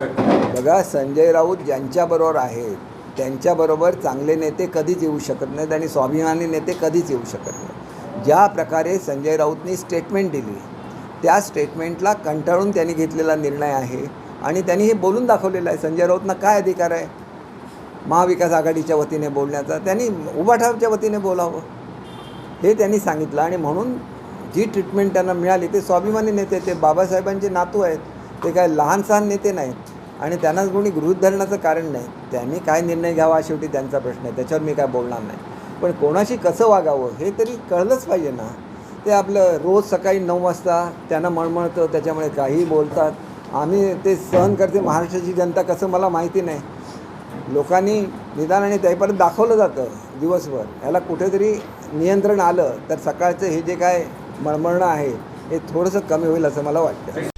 बघा संजय राऊत ज्यांच्याबरोबर आहेत त्यांच्याबरोबर चांगले नेते कधीच येऊ शकत नाहीत आणि स्वाभिमानी नेते कधीच येऊ शकत नाहीत. ज्या प्रकारे संजय राऊतनी स्टेटमेंट दिली त्या स्टेटमेंटला कंटाळून त्यांनी घेतलेला निर्णय आहे आणि त्यांनी हे बोलून दाखवलेलं आहे. संजय राऊतना काय अधिकार आहे? महाविकास आघाडीच्या वतीने बोलण्याचा त्यांनी उभाठावच्या वतीने बोलावं हे त्यांनी सांगितलं आणि म्हणून जी ट्रीटमेंट त्यांना मिळाली ते स्वाभिमानी नेते ते बाबासाहेबांचे नातू आहेत. ते काय लहान सहान नेते नाहीत. आणि त्यांना कोणी गृहित धरण्याचं कारण नाही. त्यांनी काय निर्णय घ्यावा हा शेवटी त्यांचा प्रश्न आहे. त्याच्यावर मी काय बोलणार नाही. पण कोणाशी कसं वागावं हे तरी कळलंच पाहिजे ना. ते आपलं रोज सकाळी नऊ वाजता त्यांना मळमळतं त्याच्यामुळे काही बोलतात. आम्ही ते सहन करते. महाराष्ट्राची जनता कसं मला माहिती नाही. लोकांनी निदान आणि त्यापर्यंत दाखवलं जातं दिवसभर. याला कुठेतरी नियंत्रण आलं तर सकाळचं हे जे काय मळमळणं आहे हे थोडंसं कमी होईल असं मला वाटतं.